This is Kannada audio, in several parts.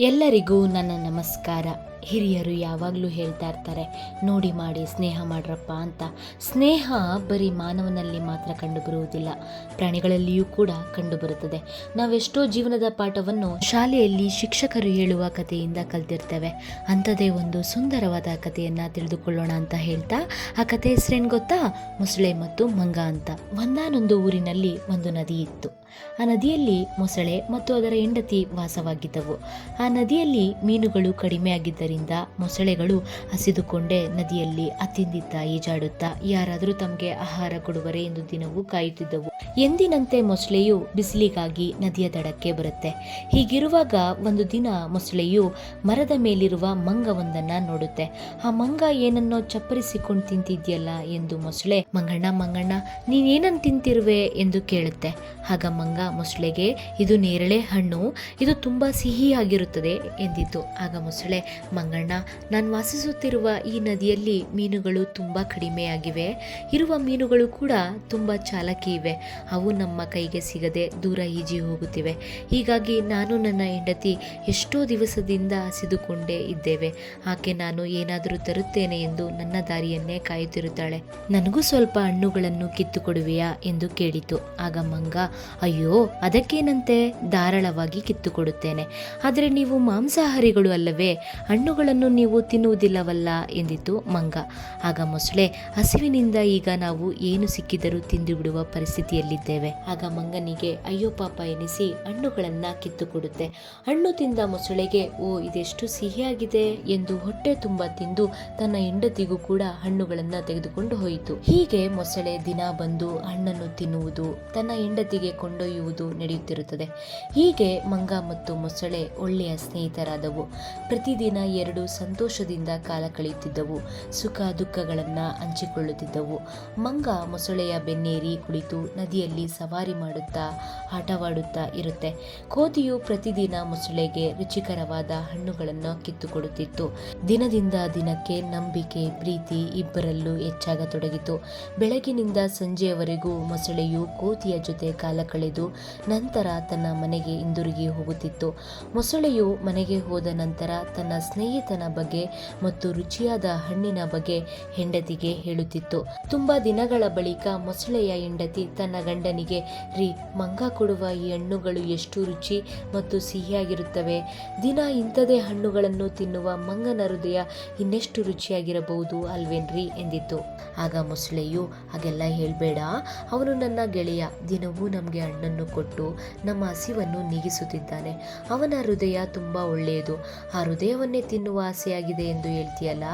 ಎಲ್ಲರಿಗೂ ನನ್ನ ನಮಸ್ಕಾರ. ಹಿರಿಯರು ಯಾವಾಗಲೂ ಹೇಳ್ತಾ ಇರ್ತಾರೆ, ನೋಡಿ ಮಾಡಿ, ಸ್ನೇಹ ಮಾಡ್ರಪ್ಪ ಅಂತ. ಸ್ನೇಹ ಬರೀ ಮಾನವನಲ್ಲಿ ಮಾತ್ರ ಕಂಡುಬರುವುದಿಲ್ಲ, ಪ್ರಾಣಿಗಳಲ್ಲಿಯೂ ಕೂಡ ಕಂಡುಬರುತ್ತದೆ. ನಾವೆಷ್ಟೋ ಜೀವನದ ಪಾಠವನ್ನು ಶಾಲೆಯಲ್ಲಿ ಶಿಕ್ಷಕರು ಹೇಳುವ ಕಥೆಯಿಂದ ಕಲ್ತಿರ್ತೇವೆ. ಅಂಥದೇ ಒಂದು ಸುಂದರವಾದ ಕಥೆಯನ್ನು ತಿಳಿದುಕೊಳ್ಳೋಣ ಅಂತ ಹೇಳ್ತಾ, ಆ ಕಥೆ ಹೆಸರೇನು ಗೊತ್ತಾ? ಮೊಸಳೆ ಮತ್ತು ಮಂಗ ಅಂತ. ಒಂದಾನೊಂದು ಊರಿನಲ್ಲಿ ಒಂದು ನದಿ ಇತ್ತು. ಆ ನದಿಯಲ್ಲಿ ಮೊಸಳೆ ಮತ್ತು ಅದರ ಹೆಂಡತಿ ವಾಸವಾಗಿದ್ದವು. ಆ ನದಿಯಲ್ಲಿ ಮೀನುಗಳು ಕಡಿಮೆ ಮೊಸಳೆಗಳು ಹಸಿದುಕೊಂಡೇ ನದಿಯಲ್ಲಿ ಅತ್ತಿಂದಿತ್ತ ಈಜಾಡುತ್ತಾ ಯಾರಾದರೂ ತಮಗೆ ಆಹಾರ ಕೊಡುವರೆ ಎಂದು ದಿನವೂ ಕಾಯುತ್ತಿದ್ದವು. ಎಂದಿನಂತೆ ಮೊಸಳೆಯು ಬಿಸಿಲಿಗಾಗಿ ನದಿಯ ದಡಕ್ಕೆ ಬರುತ್ತೆ. ಹೀಗಿರುವಾಗ ಒಂದು ದಿನ ಮೊಸಳೆಯು ಮರದ ಮೇಲಿರುವ ಮಂಗವೊಂದನ್ನ ನೋಡುತ್ತೆ. ಆ ಮಂಗ ಏನನ್ನೋ ಚಪ್ಪರಿಸಿಕೊಂಡು ತಿಂತಿದ್ಯಲ್ಲ ಎಂದು ಮೊಸಳೆ, ಮಂಗಣ್ಣ ಮಂಗಣ್ಣ ನೀನೇನನ್ನು ತಿಂತಿರುವೆ? ಎಂದು ಕೇಳುತ್ತೆ. ಆಗ ಮಂಗ ಮೊಸಳೆಗೆ, ಇದು ನೇರಳೆ ಹಣ್ಣು, ಇದು ತುಂಬಾ ಸಿಹಿಯಾಗಿರುತ್ತದೆ ಎಂದಿತು. ಆಗ ಮೊಸಳೆ ಮಂಗಣ್ಣ ನಾನು ವಾಸಿಸುತ್ತಿರುವ ಈ ನದಿಯಲ್ಲಿ ಮೀನುಗಳು ತುಂಬ ಕಡಿಮೆಯಾಗಿವೆ. ಇರುವ ಮೀನುಗಳು ಕೂಡ ತುಂಬ ಚಾಲಕಿ ಇವೆ. ಅವು ನಮ್ಮ ಕೈಗೆ ಸಿಗದೆ ದೂರ ಈಜಿ ಹೋಗುತ್ತಿವೆ. ಹೀಗಾಗಿ ನಾನು ನನ್ನ ಹೆಂಡತಿ ಎಷ್ಟೋ ದಿವಸದಿಂದ ಹಸಿದುಕೊಂಡೇ ಇದ್ದೇವೆ. ಆಕೆ ನಾನು ಏನಾದರೂ ತರುತ್ತೇನೆ ಎಂದು ನನ್ನ ದಾರಿಯನ್ನೇ ಕಾಯುತ್ತಿರುತ್ತಾಳೆ. ನನಗೂ ಸ್ವಲ್ಪ ಹಣ್ಣುಗಳನ್ನು ಕಿತ್ತು ಕೊಡುವೆಯಾ ಎಂದು ಕೇಳಿತು. ಆಗ ಮಂಗ, ಅಯ್ಯೋ, ಅದಕ್ಕೇನಂತೆ? ಧಾರಾಳವಾಗಿ ಕಿತ್ತು ಕೊಡುತ್ತೇನೆ ಆದರೆ ನೀವು ಮಾಂಸಾಹಾರಿಗಳು ಅಲ್ಲವೇ? ಹಣ್ಣುಗಳನ್ನು ನೀವು ತಿನ್ನುವುದಿಲ್ಲವಲ್ಲ ಎಂದಿತು ಮಂಗ. ಆಗ ಮೊಸಳೆ, ಹಸಿವಿನಿಂದ ಈಗ ನಾವು ಏನು ಸಿಕ್ಕಿದರೂ ತಿಂದು ಬಿಡುವ ಪರಿಸ್ಥಿತಿಯಲ್ಲಿದ್ದೇವೆ. ಆಗ ಮಂಗನಿಗೆ, ಅಯ್ಯೋ ಪಾಪ ಎನಿಸಿ ಹಣ್ಣುಗಳನ್ನ ಕಿತ್ತು ಕೊಡುತ್ತೆ ಹಣ್ಣು ತಿಂದ ಮೊಸಳೆಗೆ, ಓ, ಇದೆಷ್ಟು ಸಿಹಿಯಾಗಿದೆ ಎಂದು ಹೊಟ್ಟೆ ತುಂಬ ತಿಂದು ತನ್ನ ಹೆಂಡತಿಗೂ ಕೂಡ ಹಣ್ಣುಗಳನ್ನ ತೆಗೆದುಕೊಂಡು ಹೋಯಿತು. ಹೀಗೆ ಮೊಸಳೆ ದಿನ ಬಂದು ಹಣ್ಣನ್ನು ತಿನ್ನುವುದು, ತನ್ನ ಹೆಂಡತಿಗೆ ಕೊಂಡೊಯ್ಯುವುದು ನಡೆಯುತ್ತಿರುತ್ತದೆ. ಹೀಗೆ ಮಂಗ ಮತ್ತು ಮೊಸಳೆ ಒಳ್ಳೆಯ ಸ್ನೇಹಿತರಾದವು. ಪ್ರತಿದಿನ ಎರಡು ಸಂತೋಷದಿಂದ ಕಾಲ ಕಳೆಯುತ್ತಿದ್ದವು. ಸುಖ ದುಃಖಗಳನ್ನು ಹಂಚಿಕೊಳ್ಳುತ್ತಿದ್ದವು. ಮಂಗ ಮೊಸಳೆಯ ಬೆನ್ನೇರಿ ಕುಳಿತು ನದಿಯಲ್ಲಿ ಸವಾರಿ ಮಾಡುತ್ತಾ, ಆಟವಾಡುತ್ತಾ ಇರುತ್ತೆ. ಕೋತಿಯು ಪ್ರತಿದಿನ ಮೊಸಳೆಗೆ ರುಚಿಕರವಾದ ಹಣ್ಣುಗಳನ್ನು ಕಿತ್ತುಕೊಡುತ್ತಿತ್ತು. ದಿನದಿಂದ ದಿನಕ್ಕೆ ನಂಬಿಕೆ, ಪ್ರೀತಿ ಇಬ್ಬರಲ್ಲೂ ಹೆಚ್ಚಾಗತೊಡಗಿತು. ಬೆಳಗಿನಿಂದ ಸಂಜೆಯವರೆಗೂ ಮೊಸಳೆಯು ಕೋತಿಯ ಜೊತೆ ಕಾಲ ಕಳೆದು ನಂತರ ತನ್ನ ಮನೆಗೆ ಹಿಂದಿರುಗಿ ಹೋಗುತ್ತಿತ್ತು. ಮೊಸಳೆಯು ಮನೆಗೆ ಹೋದ ನಂತರ ತನ್ನ ಸ್ನೇಹಿತನ ಬಗ್ಗೆ ಮತ್ತು ರುಚಿಯಾದ ಹಣ್ಣಿನ ಬಗ್ಗೆ ಹೆಂಡತಿಗೆ ಹೇಳುತ್ತಿತ್ತು. ತುಂಬಾ ದಿನಗಳ ಬಳಿಕ ಮೊಸಳೆಯ ಹೆಂಡತಿ ತನ್ನ ಗಂಡನಿಗೆ, ರೀ, ಮಂಗ ಕೊಡುವ ಈ ಹಣ್ಣುಗಳು ಎಷ್ಟು ರುಚಿ ಮತ್ತು ಸಿಹಿಯಾಗಿರುತ್ತವೆ? ದಿನ ಇಂಥದೇ ಹಣ್ಣುಗಳನ್ನು ತಿನ್ನುವ ಮಂಗನ ಹೃದಯ ಇನ್ನೆಷ್ಟು ರುಚಿಯಾಗಿರಬಹುದು ಅಲ್ವೇನ್ರಿ? ಎಂದಿತ್ತು. ಆಗ ಮೊಸಳೆಯು, ಹಾಗೆಲ್ಲ ಹೇಳಬೇಡ. ಅವನು ನನ್ನ ಗೆಳೆಯ. ದಿನವೂ ನಮಗೆ ಹಣ್ಣನ್ನು ಕೊಟ್ಟು ನಮ್ಮ ಹಸಿವನ್ನು ನೀಗಿಸುತ್ತಿದ್ದಾನೆ. ಅವನ ಹೃದಯ ತುಂಬಾ ಒಳ್ಳೆಯದು. ಆ ಹೃದಯವನ್ನೇ ತಿನ್ನುವ ಆಸೆಯಾಗಿದೆ ಎಂದು ಹೇಳ್ತೀಯಲ್ಲ?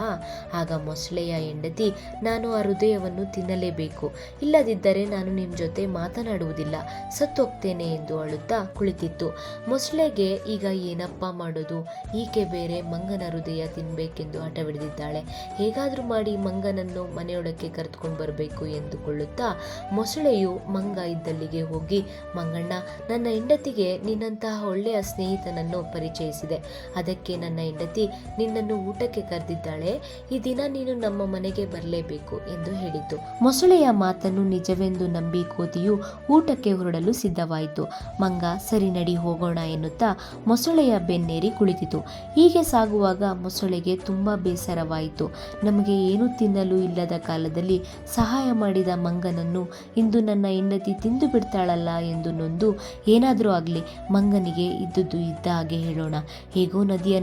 ಆಗ ಮೊಸಳೆಯ ಹೆಂಡತಿ, ನಾನು ಆ ಹೃದಯವನ್ನು ತಿನ್ನಲೇಬೇಕು. ಇಲ್ಲದಿದ್ದರೆ ನಾನು ನಿಮ್ಮ ಜೊತೆ ಮಾತನಾಡುವುದಿಲ್ಲ. ಸತ್ತೋಗ್ತೇನೆ ಎಂದು ಅಳುತ್ತಾ ಕುಳಿತಿತ್ತು. ಮೊಸಳೆಗೆ, ಈಗ ಏನಪ್ಪ ಮಾಡೋದು? ಈಕೆ ಬೇರೆ ಮಂಗನ ಹೃದಯ ತಿನ್ನಬೇಕೆಂದು ಹಠವಿಡಿದಿದ್ದಾಳೆ ಹೇಗಾದರೂ ಮಾಡಿ ಮಂಗನನ್ನು ಮನೆಯೊಳಕ್ಕೆ ಕರೆದುಕೊಂಡು ಬರಬೇಕು ಎಂದುಕೊಳ್ಳುತ್ತಾ ಮೊಸಳೆಯು ಮಂಗ ಇದ್ದಲ್ಲಿಗೆ ಹೋಗಿ, ಮಂಗಣ್ಣ, ನನ್ನ ಹೆಂಡತಿಗೆ ನಿನ್ನಂತಹ ಒಳ್ಳೆಯ ಸ್ನೇಹಿತನನ್ನು ಪರಿಚಯಿಸಿದೆ. ಅದಕ್ಕೆ ನನ್ನ ಹೆಂಡತಿ ನಿನ್ನನ್ನು ಊಟಕ್ಕೆ ಕರೆದಿದ್ದಾಳೆ. ಈ ದಿನ ನೀನು ನಮ್ಮ ಮನೆಗೆ ಬರಲೇಬೇಕು ಎಂದು ಹೇಳಿತು. ಮೊಸಳೆಯ ಮಾತನ್ನು ನಿಜವೆಂದು ನಂಬಿ ಕೋತಿಯು ಊಟಕ್ಕೆ ಹೊರಡಲು ಸಿದ್ಧವಾಯಿತು. ಮಂಗ, ಸರಿ ನಡಿ ಹೋಗೋಣ ಎನ್ನುತ್ತಾ ಮೊಸಳೆಯ ಬೆನ್ನೇರಿ ಕುಳಿತಿತು. ಹೀಗೆ ಸಾಗುವಾಗ ಮೊಸಳೆಗೆ ತುಂಬಾ ಬೇಸರವಾಯಿತು. ನಮಗೆ ಏನು ತಿನ್ನಲು ಇಲ್ಲದ ಕಾಲದಲ್ಲಿ ಸಹಾಯ ಮಾಡಿದ ಮಂಗನನ್ನು ಇಂದು ನನ್ನ ಹೆಂಡತಿ ತಿಂದು ಬಿಡ್ತಾಳಲ್ಲ ಎಂದು ನೊಂದು, ಏನಾದರೂ ಆಗಲಿ, ಮಂಗನಿಗೆ ಇದ್ದುದು ಇದ್ದ ಹಾಗೆ ಹೇಳೋಣ. ಹೇಗೋ ನದಿಯ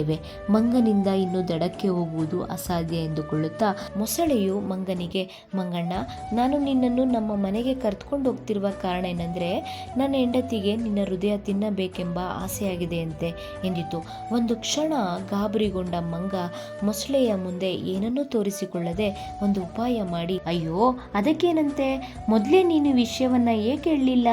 ನಡುವಿನಲ್ಲಿದ್ದೇವೆ ಮಂಗನಿಂದ ಇನ್ನು ದಡಕ್ಕೆ ಹೋಗುವುದು ಅಸಾಧ್ಯ ಎಂದುಕೊಳ್ಳುತ್ತಾ ಮೊಸಳೆಯು ಮಂಗನಿಗೆ, ಮಂಗಣ್ಣ, ನಾನು ನಿನ್ನನ್ನು ನಮ್ಮ ಮನೆಗೆ ಕರೆದುಕೊಂಡು ಹೋಗ್ತಿರುವ ಕಾರಣ ಏನಂದ್ರೆ, ನನ್ನ ಹೆಂಡತಿಗೆ ನಿನ್ನ ಹೃದಯ ತಿನ್ನಬೇಕೆಂಬ ಆಸೆಯಾಗಿದೆಯಂತೆ ಎಂದಿತು. ಒಂದು ಕ್ಷಣ ಗಾಬರಿಗೊಂಡ ಮಂಗ ಮೊಸಳೆಯ ಮುಂದೆ ಏನನ್ನೂ ತೋರಿಸಿಕೊಳ್ಳದೆ ಒಂದು ಉಪಾಯ ಮಾಡಿ, ಅಯ್ಯೋ, ಅದಕ್ಕೇನಂತೆ? ಮೊದಲೇ ನೀನು ವಿಷಯವನ್ನು ಏಕೆ ಹೇಳಲಿಲ್ಲ?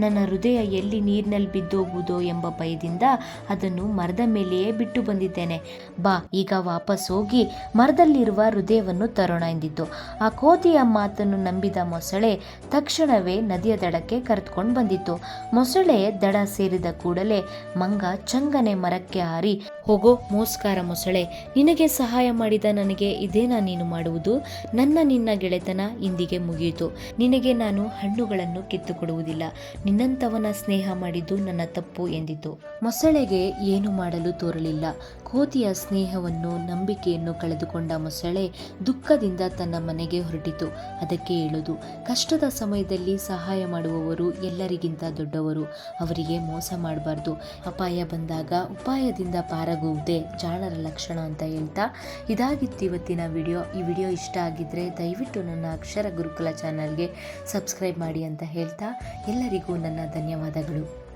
ನನ್ನ ಹೃದಯ ಎಲ್ಲಿ ನೀರಿನಲ್ಲಿ ಬಿದ್ದೋಗುವುದೋ ಎಂಬ ಭಯದಿಂದ ಅದನ್ನು ಮರದ ಮೇಲೆಯೇ ಬಿಟ್ಟು ಬಂದಿದ್ದೇನೆ. ಬಾ, ಈಗ ವಾಪಸ್ ಹೋಗಿ ಮರದಲ್ಲಿರುವ ಹೃದಯವನ್ನು ತರೋಣ ಎಂದಿತ್ತು ಆ ಕೋತಿಯ ಮಾತನ್ನು ನಂಬಿದ ಮೊಸಳೆ ತಕ್ಷಣವೇ ನದಿಯ ದಡಕ್ಕೆ ಕರೆದುಕೊಂಡು ಬಂದಿತ್ತು. ಮೊಸಳೆ ದಡ ಸೇರಿದ ಕೂಡಲೇ ಮಂಗ ಚಂಗನೆ ಮರಕ್ಕೆ ಹಾರಿ ಹೋಗೋ ಮೋಸ್ಕಾರ ಮೊಸಳೆ, ನಿನಗೆ ಸಹಾಯ ಮಾಡಿದ ನನಗೆ ಇದೇನಾ ನೀನು ಮಾಡುವುದು? ನನ್ನ ನಿನ್ನ ಗೆಳೆತನ ಇಂದಿಗೆ ಮುಗಿಯಿತು. ನಿನಗೆ ನಾನು ಹಣ್ಣುಗಳನ್ನು ಕಿತ್ತುಕೊಡುವುದಿಲ್ಲ. ನಿನ್ನಂತವನ ಸ್ನೇಹ ಮಾಡಿದ್ದು ನನ್ನ ತಪ್ಪು ಎಂದಿತು. ಮೊಸಳೆಗೆ ಏನು ಮಾಡಲು ತೋರಲಿಲ್ಲ. ಕೋತಿಯ ಸ್ನೇಹವನ್ನು, ನಂಬಿಕೆಯನ್ನು ಕಳೆದುಕೊಂಡ ಮೊಸಳೆ ದುಃಖದಿಂದ ತನ್ನ ಮನೆಗೆ ಹೊರಟಿತು. ಅದಕ್ಕೆ ಹೇಳುವುದು ಕಷ್ಟದ ಸಮಯದಲ್ಲಿ ಸಹಾಯ ಮಾಡುವವರು ಎಲ್ಲರಿಗಿಂತ ದೊಡ್ಡವರು. ಅವರಿಗೆ ಮೋಸ ಮಾಡಬಾರ್ದು. ಅಪಾಯ ಬಂದಾಗ ಉಪಾಯದಿಂದ ಪಾರಾಗುವುದೇ ಜಾಣರ ಲಕ್ಷಣ ಅಂತ ಹೇಳ್ತಾ ಇದಾಗಿತ್ತು ಇವತ್ತಿನ ವಿಡಿಯೋ. ಈ ವಿಡಿಯೋ ಇಷ್ಟ ಆಗಿದ್ದರೆ ದಯವಿಟ್ಟು ನನ್ನ ಅಕ್ಷರ ಗುರುಕುಲ ಚಾನಲ್ಗೆ ಸಬ್ಸ್ಕ್ರೈಬ್ ಮಾಡಿ ಅಂತ ಹೇಳ್ತಾ ಎಲ್ಲರಿಗೂ ನನ್ನ ಧನ್ಯವಾದಗಳು.